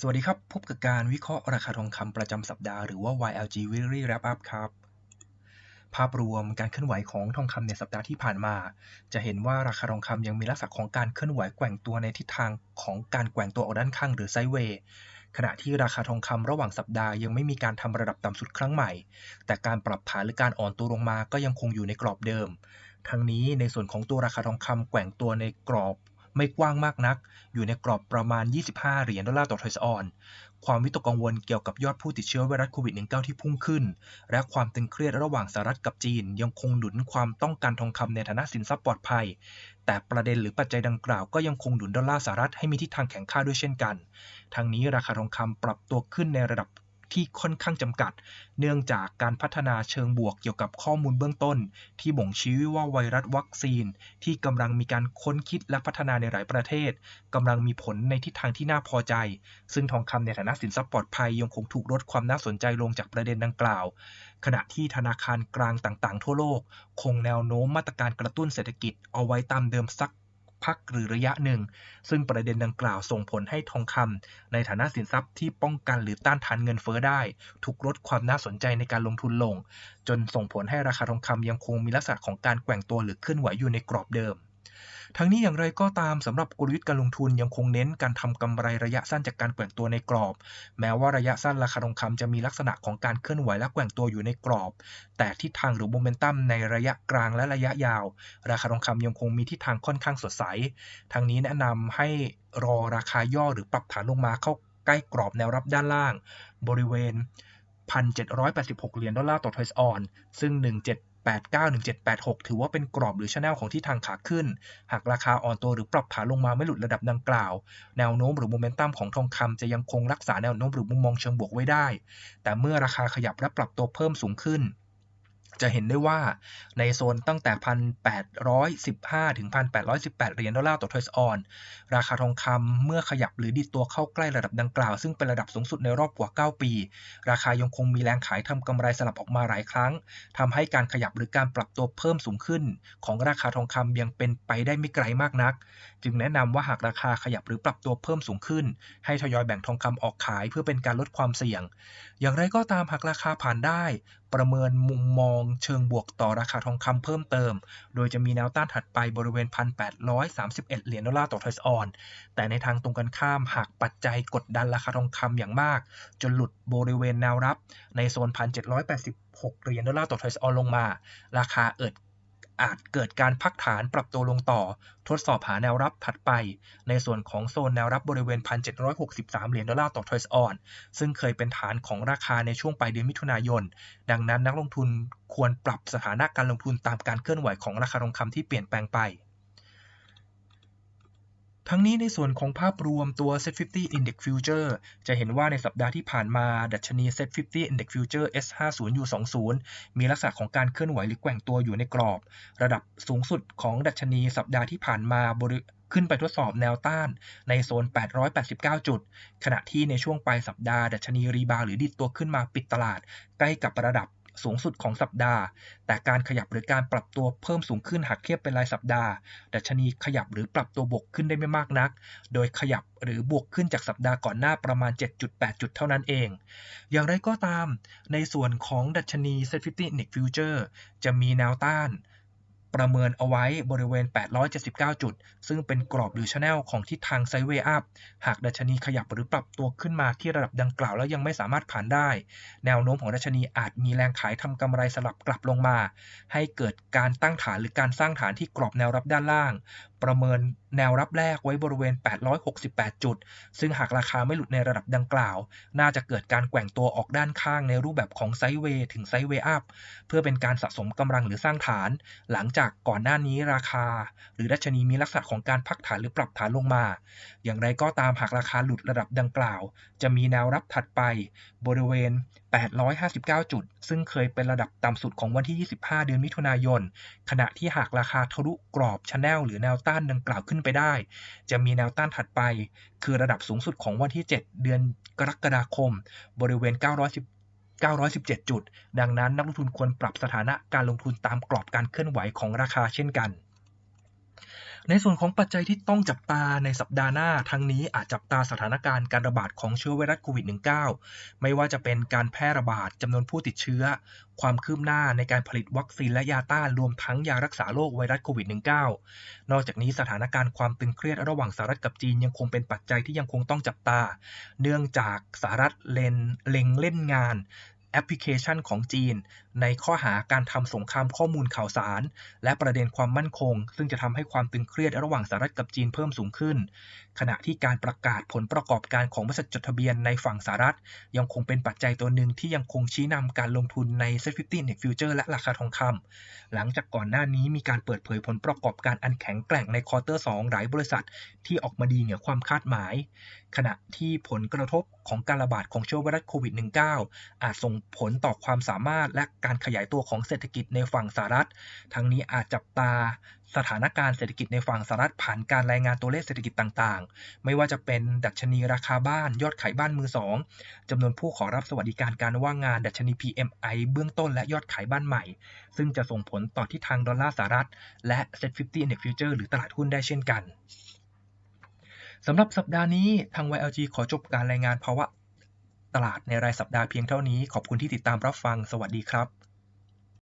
สวัสดีครับ พบกับการวิเคราะห์ราคาทองคำประจำสัปดาห์หรือว่า YLG Weekly Wrap Up ครับ ภาพรวมการเคลื่อนไหวของทองคำในสัปดาห์ที่ผ่านมา จะเห็นว่าราคาทองคำยังมีลักษณะของการเคลื่อนไหวแกว่งตัวในทิศทางของการแกว่งตัวออกด้านข้างหรือไซเวย์ขณะที่ราคาทองคำระหว่างสัปดาห์ยังไม่มีการทำระดับต่ำสุดครั้งใหม่ แต่การปรับฐานหรือการอ่อนตัวลงมาก็ยังคงอยู่ในกรอบเดิม ทั้งนี้ในส่วนของตัวราคาทองคำแกว่งตัวในกรอบ ไม่กว้างมากนัก อยู่ในกรอบประมาณ 25 เหรียญดอลลาร์ต่อทอยส์ออน ความวิตกกังวลเกี่ยวกับยอดผู้ติดเชื้อไวรัสโควิด -19 ที่พุ่งขึ้น และความตึงเครียดระหว่างสหรัฐกับจีน ยังคงหนุนความต้องการทองคำในฐานะสินทรัพย์ปลอดภัย แต่ประเด็นหรือปัจจัยดังกล่าวก็ยังคงหนุนดอลลาร์สหรัฐให้มีทิศทางแข็งค่าด้วยเช่นกัน ทั้งนี้ราคาทองคำปรับตัวขึ้นในระดับ ที่ค่อนข้างจำกัด เนื่องจากการพัฒนาเชิงบวกเกี่ยวกับข้อมูลเบื้องต้น ที่บ่งชี้ว่าไวรัสวัคซีน ที่กำลังมีการค้นคิดและพัฒนาในหลายประเทศกำลังมีผลในทิศทางที่น่าพอใจ ซึ่งทองคำในฐานะสินทรัพย์ปลอดภัยยังคงถูกลดความน่าสนใจลงจากประเด็นดังกล่าว ขณะที่ธนาคารกลางต่างๆ ทั่วโลก คงแนวโน้มมาตรการกระตุ้นเศรษฐกิจเอาไว้ตามเดิมสัก พักหรือระยะหนึ่ง ซึ่งประเด็นดังกล่าวส่งผลให้ทองคำในฐานะสินทรัพย์ที่ป้องกันหรือต้านทานเงินเฟ้อได้ ถูกลดความน่าสนใจในการลงทุนลง จนส่งผลให้ราคาทองคำยังคงมีลักษณะของการแกว่งตัวหรือเคลื่อนไหวอยู่ในกรอบเดิม ทั้งนี้อย่างไรก็ตามสำหรับกลยุทธ์การลงทุนยังคงเน้นการทำกำไรระยะสั้นจากการแกว่งตัวในกรอบ แม้ว่าระยะสั้นราคาทองคำจะมีลักษณะของการเคลื่อนไหวและแกว่งตัวอยู่ในกรอบ แต่ทิศทางหรือโมเมนตัมในระยะกลางและระยะยาว ราคาทองคำยังคงมีทิศทางค่อนข้างสดใสทางนี้แนะนำให้รอราคาย่อหรือปรับฐานลงมาเข้าใกล้กรอบแนวรับด้านล่าง บริเวณ 1,786 เหรียญดอลลาร์ต่อทอยส์ออน ซึ่ง 1789-1786 ถือว่าเป็นกรอบหรือชแนลของที่ทางขาขึ้น หากราคาอ่อนตัวหรือปรับขาลงมาไม่หลุดระดับดังกล่าว แนวโน้มหรือโมเมนตัมของทองคำจะยังคงรักษาแนวโน้มหรือมุมมองเชิงบวกไว้ได้ แต่เมื่อราคาขยับและปรับตัวเพิ่มสูงขึ้น จะเห็นได้ว่าในโซนตั้งแต่ 1,815 ถึง 1,818 เหรียญดอลลาร์ต่อทอยส์ออน ราคาทองคำเมื่อขยับหรือดิดตัวเข้าใกล้ระดับดังกล่าว ซึ่งเป็นระดับสูงสุดในรอบกว่า 9 ปี ราคายังคงมีแรงขายทำกำไรสลับออกมาหลายครั้งทำให้การขยับหรือการปรับตัวเพิ่มสูงขึ้น ของราคาทองคำยังเป็นไปได้ไม่ไกลมากนัก จึงแนะนำว่าหากราคาขยับหรือปรับตัวเพิ่มสูงขึ้น ให้ทยอยแบ่งทองคำออกขายเพื่อเป็นการลดความเสี่ยง อย่างไรก็ตามหากราคาผ่านได้ ประเมินมุมมองเชิงบวกต่อราคาทองคำเพิ่มเติม โดยจะมีแนวต้านถัดไปบริเวณ 1,831 เหรียญดอลลาร์ต่อทอยส์ออน แต่ในทางตรงกันข้ามหากปัจจัยกดดันราคาทองคำอย่างมาก จนหลุดบริเวณแนวรับในโซน 1,786 เหรียญดอลลาร์ต่อทอยส์ออนลงมา ราคาเอิด อาจเกิดการพักฐานปรับตัวลงต่อ ทดสอบหาแนวรับถัดไป ในส่วนของโซนแนวรับบริเวณ 1,763 เหรียญดอลลาร์ต่อทอยส์ออน ซึ่งเคยเป็นฐานของราคาในช่วงปลายเดือนมิถุนายน ดังนั้นนักลงทุนควรปรับสถานะการลงทุนตามการเคลื่อนไหวของราคาทองคำที่เปลี่ยนแปลงไป ทั้งนี้ในส่วนของภาพรวมตัว Set 50 Index Future จะเห็นว่าในสัปดาห์ที่ผ่านมา ดัชนี Set 50 Index Future S50U20 มีลักษณะของการเคลื่อนไหวหรือแกว่งตัวอยู่ในกรอบ ระดับสูงสุดของดัชนีสัปดาห์ที่ผ่านมาบริขึ้นไปทดสอบแนวต้านในโซน 889 จุด ขณะที่ในช่วงปลายสัปดาห์ดัชนีรีบาวหรือดิดตัวขึ้นมาปิดตลาด ใกล้กับระดับ สูงสุดของสัปดาห์ แต่การขยับหรือการปรับตัวเพิ่มสูงขึ้นหากเทียบเป็นรายสัปดาห์ ดัชนีขยับหรือปรับตัวบวกขึ้นได้ไม่มากนัก โดยขยับหรือบวกขึ้นจากสัปดาห์ก่อนหน้าประมาณ 7.8 จุดเท่านั้นเอง อย่างไรก็ตาม ในส่วนของดัชนี Set 50 Index Future จะมีแนวต้าน ประเมินเอาไว้บริเวณ 879 จุด ซึ่งเป็นกรอบหรือชแนลของทิศทางไซเวอัพ หากดัชนีขยับหรือปรับตัวขึ้นมาที่ระดับดังกล่าวแล้วยังไม่สามารถผ่านได้ แนวโน้มของดัชนีอาจมีแรงขายทำกำไรสลับกลับลงมา ให้เกิดการตั้งฐานหรือการสร้างฐานที่กรอบแนวรับด้านล่าง ประเมินแนวรับแรกไว้บริเวณ 868 จุด ซึ่งหากราคาไม่หลุดในระดับดังกล่าว น่าจะเกิดการแกว่งตัวออกด้านข้างในรูปแบบของไซเวย์ถึงไซเวย์อัพ เพื่อเป็นการสะสมกำลังหรือสร้างฐาน หลังจากก่อนหน้านี้ราคา หรือดัชนีมีลักษณะของการพักฐานหรือปรับฐานลงมา อย่างไรก็ตามหากราคาหลุดระดับดังกล่าว จะมีแนวรับถัดไปบริเวณ 859 จุด ซึ่งเคยเป็นระดับต่ำสุดของวันที่ 25 เดือนมิถุนายน ขณะที่หากราคาทะลุกรอบชแนลหรือแนวต้านดังกล่าวขึ้นไปได้ จะมีแนวต้านถัดไป คือระดับสูงสุดของวันที่ 7 เดือนกรกฎาคม บริเวณ 910 917 จุด ดังนั้นนักลงทุนควรปรับสถานะการลงทุนตามกรอบการเคลื่อนไหวของราคาเช่นกัน ในส่วนของปัจจัยที่ต้องจับตาในสัปดาห์หน้าทั้งนี้อาจจับตาสถานการณ์การระบาดของเชื้อไวรัสโควิด -19 ไม่ว่าจะเป็นการแพร่ระบาดจำนวนผู้ติดเชื้อ ความคืบหน้าในการผลิตวัคซีนและยาต้านรวมทั้งยารักษาโรคไวรัสโควิด -19 นอกจากนี้สถานการณ์ความตึงเครียดระหว่างสหรัฐกับจีนยังคงเป็นปัจจัยที่ยังคงต้องจับตา เนื่องจากสหรัฐเลนเล็งเล่นงาน แอปพลิเคชันของจีน ในข้อหาการทำสงครามข้อมูลข่าวสาร และประเด็นความมั่นคง ซึ่งจะทำให้ความตึงเครียดระหว่างสหรัฐกับจีนเพิ่มสูงขึ้น ขณะที่การประกาศผลประกอบการของบริษัทจดทะเบียนในฝั่งสหรัฐ ยังคงเป็นปัจจัยตัวหนึ่งที่ยังคงชี้นำการลงทุนใน Set 50 Index Future และราคาทองคำหลังจากก่อนหน้านี้มีการเปิดเผยผลประกอบการอันแข็งแกร่งในควอเตอร์2หลายบริษัท ที่ออกมาดีเหนือความคาดหมาย ขณะที่ผลกระทบของการระบาดของเชื้อไวรัสโควิด -19 อาจส่งผลต่อความสามารถและการขยายตัวของเศรษฐกิจในฝั่งสหรัฐ ทั้งนี้อาจจับตาสถานการณ์เศรษฐกิจในฝั่งสหรัฐผ่านการรายงานตัวเลขเศรษฐกิจต่างๆ ไม่ว่าจะเป็นดัชนีราคาบ้าน ยอดขายบ้านมือสองจำนวนผู้ขอรับสวัสดิการการว่างงาน ดัชนี PMI เบื้องต้นและยอดขายบ้านใหม่ ซึ่งจะส่งผลต่อทิศทางดอลลาร์สหรัฐ และ Set 50 Index Future หรือตลาดหุ้นได้เช่นกันสำหรับสัปดาห์นี้ทาง YLG ขอจบการรายงานภาวะ ตลาดในรายสัปดาห์เพียงเท่านี้ ขอบคุณที่ติดตามรับฟัง สวัสดีครับ